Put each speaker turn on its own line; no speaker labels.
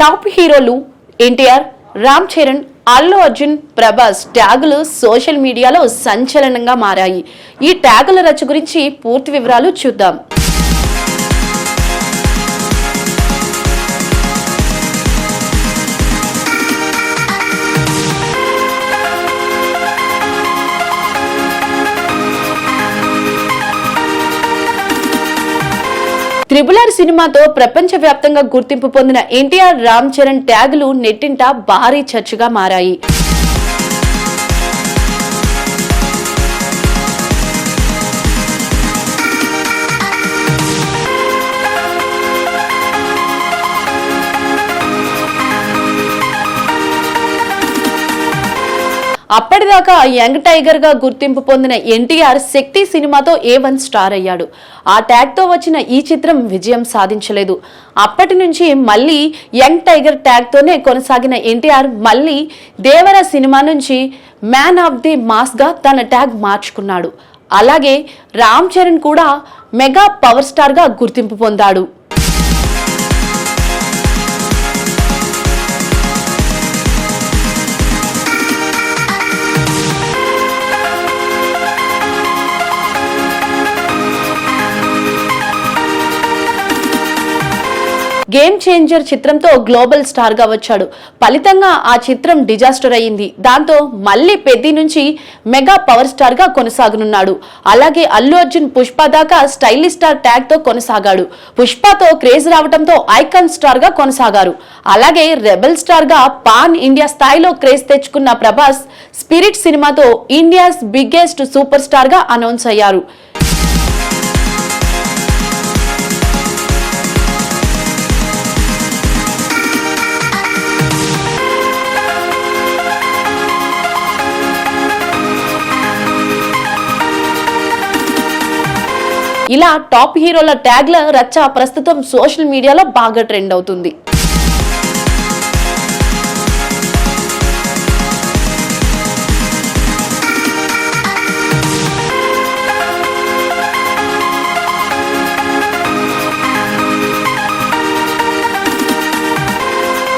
Top హీరోలు ఎన్టీఆర్ రామ్ చరణ్ అల్లు అర్జున్ ప్రభాస్ ట్యాగులు social మీడియాలో సంచలనంగా మారాయి. ఈ ట్యాగుల రచ గురించి పూర్తి వివరాలు చూద్దాం. త్రిబులర్ సినిమాతో ప్రపంచవ్యాప్తంగా గుర్తింపు పొందిన ఎన్టీఆర్ రామ్ చరణ్ ట్యాగులు నెట్టింట భారీ చర్చగా మారాయి. అప్పటిదాకా యంగ్ టైగర్గా గుర్తింపు పొందిన ఎన్టీఆర్ శక్తి సినిమాతో ఏ వన్ స్టార్ అయ్యాడు. ఆ ట్యాగ్తో వచ్చిన ఈ చిత్రం విజయం సాధించలేదు. అప్పటి నుంచి మళ్ళీ యంగ్ టైగర్ ట్యాగ్ తోనే కొనసాగిన ఎన్టీఆర్ మళ్ళీ దేవర సినిమా నుంచి మ్యాన్ ఆఫ్ ది మాస్గా తన ట్యాగ్ మార్చుకున్నాడు. అలాగే రామ్ చరణ్ కూడా మెగా పవర్ స్టార్గా గుర్తింపు పొందాడు. గేమ్ చేంజర్ చిత్రంతో గ్లోబల్ స్టార్గా వచ్చాడు. ఫలితంగా ఆ చిత్రం డిజాస్టర్ అయ్యింది. దాంతో మళ్ళీ పెద్ది నుంచి మెగా పవర్ స్టార్గా కొనసాగనున్నాడు. అలాగే అల్లు అర్జున్ పుష్ప దాకా స్టైలిష్ స్టార్ ట్యాగ్తో కొనసాగాడు. పుష్పతో క్రేజ్ రావడంతో ఐకాన్ స్టార్గా కొనసాగారు. అలాగే రెబల్ స్టార్గా పాన్ ఇండియా స్థాయిలో క్రేజ్ తెచ్చుకున్న ప్రభాస్ స్పిరిట్ సినిమాతో ఇండియాస్ బిగ్గెస్ట్ సూపర్ స్టార్గా అనౌన్స్ అయ్యారు. ఇలా టాప్ హీరోల ట్యాగ్ల రచ్చ ప్రస్తుతం సోషల్ మీడియాలో బాగా ట్రెండ్ అవుతుంది.